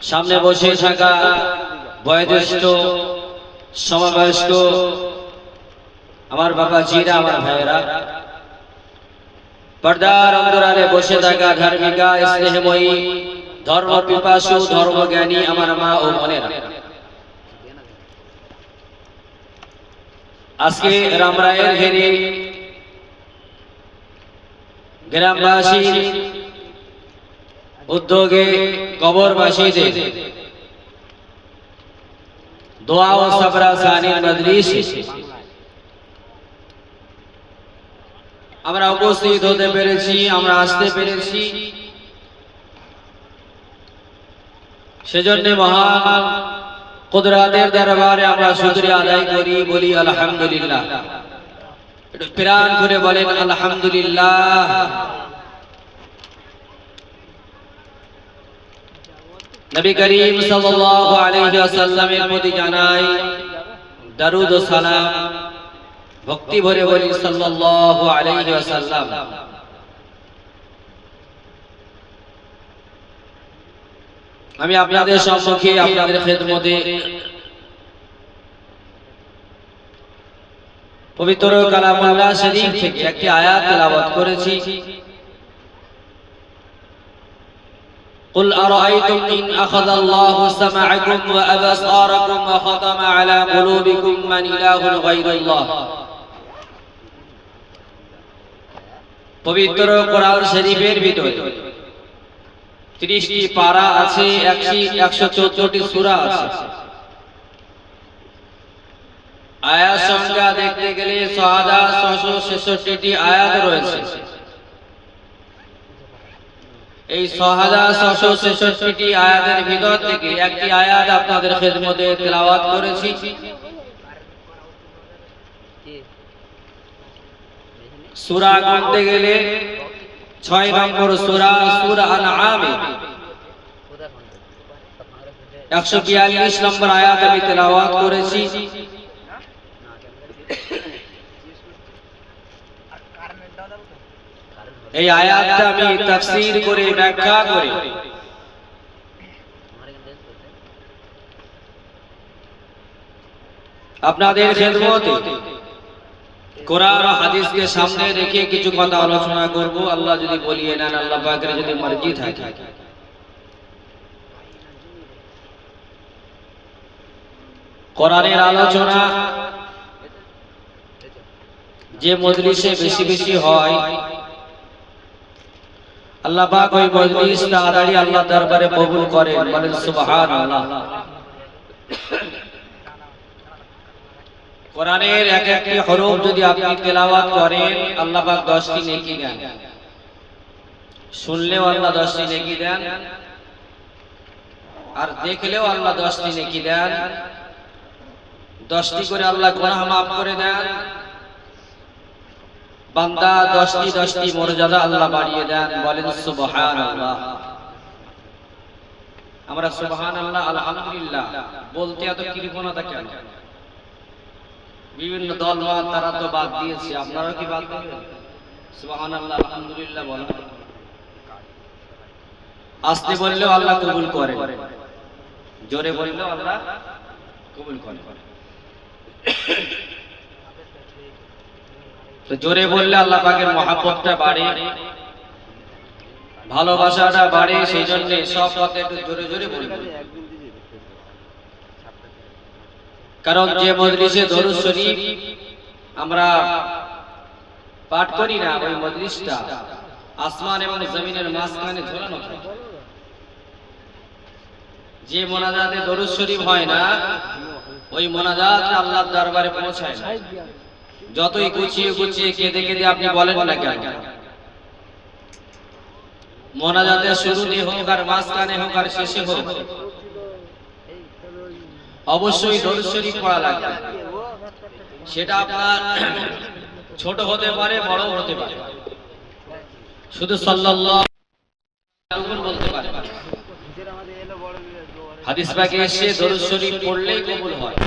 সামনে বসে থাকা বয়োজ্যেষ্ঠ সমবয়স্ক আমার বাবা জিরা আমার ভাইয়েরা পর্দার অন্তরালে বসে থাকা ধার্মিকা স্নেহময়ী ধর্ম পিপাসু ধর্মজ্ঞানী আমার মা ও মনেরা আজকে রামরায়ের ঘেরে গ্রামবাসী উদ্যোগে কবরবাসীদের দোয়া ও সাবরা সানির মজলিস আমরা উপস্থিত হতে পেরেছি, আমরা আসতে পেরেছি। সেজন্য মহান কুদরাতের দরবারে আমরা শুকরিয়া আদায় করি, বলি আলহামদুলিল্লাহ। প্রাণ করে বলেন, আলহামদুলিল্লাহ। নবী করিম সাল্লাল্লাহু আলাইহি ওয়াসাল্লামের প্রতি জানাই দরুদ ও সালাম। ভক্তি ভরে বলি সাল্লাল্লাহু আলাইহি ওয়াসাল্লাম। আমি আপনাদের সম্মুখে আপনাদের খেদমতে পবিত্র কালামুল্লাহ শরীফ থেকে একটি আয়াত তেলাওয়াত করেছি। قل أرأيتم إن أخذ الله سمعكم وأبصاركم وختم على قلوبكم من إله غير الله পবিত্র কোরআন শরীফের ভিতরে ত্রিশটি পারা আছে একশো চোদ্দটি সুরা আছে আয়াত সংখ্যা দেখতে গেলে ছ হাজার ছশো ছেষট্টি আয়াত রয়েছে এই ছ হাজার ছশো ছেষট্টি আয়াতের ভিতর থেকে একটি আয়াত আপনাদের খেদমতে তেলাওয়াত করেছি। সুরা গুনতে গেলে ছয় নম্বর সুরা সুরা একশো বিয়াল্লিশ নম্বর আয়াত আমি তেলাওয়াত করেছি। এই আয়াতটা আমি তাফসীর করে ব্যাখ্যা করে। আপনাদের খেদমতে কোরআন হাদিসকে সামনে রেখে কিছু কথা আলোচনা করব। আল্লাহ যদি বলিয়ে নেন আল্লাহ পাকের যদি মর্জি থাকে। কোরআনের আলোচনা যে মজলিসে বেশি বেশি হয় আল্লাহ পাক ওই মজলিস তাড়াতাড়ি আল্লাহ দরবারে কবুল করেন, বলেন সুবহানাল্লাহ। কোরআনের এক একটি হরফ যদি আপনি তেলাওয়াত করেন, আল্লাহ পাক 10টি নেকি দেন। শুনলেও আল্লাহ 10টি নেকি দেন, আর দেখলেও আল্লাহ 10টি নেকি দেন। 10টি করে আল্লাহ গুনাহ maaf করে দেন। বান্দা 10টি 10টি মর্যাদা আল্লাহ বাড়িয়ে দেন, বলেন সুবহানাল্লাহ। আমরা সুবহানাল্লাহ, আলহামদুলিল্লাহ। বলতে এত কৃপণতা কেন? বিভিন্ন দল তারা তো বাদ দিয়েছে, আপনারা কি বাদ দিবেন? সুবহানাল্লাহ, আলহামদুলিল্লাহ বলেন। আসতে বললেও আল্লাহ কবুল করে। জোরে বললেও আল্লাহ কবুল করে। জোরে বললে আল্লাহ পাকের মহাব্বতটা বাড়ে, ভালোবাসাটা বাড়ে, সেই জন্য সব কথা একটু জোরে জোরে বলবে। কারণ যে মজলিসে দরুদ শরীফ আমরা পাঠ করি না, ওই মজলিসটা আসমান এবং জমিনের মাঝখানে ঝোলানো থাকে। যে মোনাজাতে দরুদ শরীফ হয় না, ওই মোনাজাত আল্লাহর দরবারে পৌঁছায় না। যতই গুছিয়ে গুছিয়ে কেঁদে কেঁদে আপনি বলেন না কেন? মোনাজাতের শুরুতে হোক আর মাঝখানে হোক আর শেষে হোক। অবশ্যই দরুদ শরীফ পড়া লাগবে। সেটা আপনার ছোট হতে পারে বড় হতে পারে। শুধু সাল্লাল্লাহু বলতে পারে। হাদিস পাকে এসে দরুদ শরীফ পড়লেই কবুল হয়।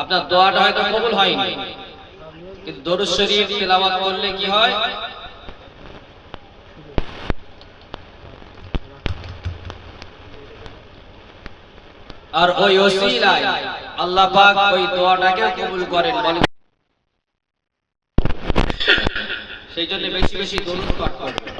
আপনার দোয়াটা হয়তো কবুল হয়নি। কিন্তু দরুদ শরীফ তেলাওয়াত করলে কি হয়? আর ওই ওসিলায় আল্লাহ পাক ওই দোয়াটাকে কবুল করেন, বলেন। সেই জন্য বেশি বেশি দরুদ পাঠ করবেন।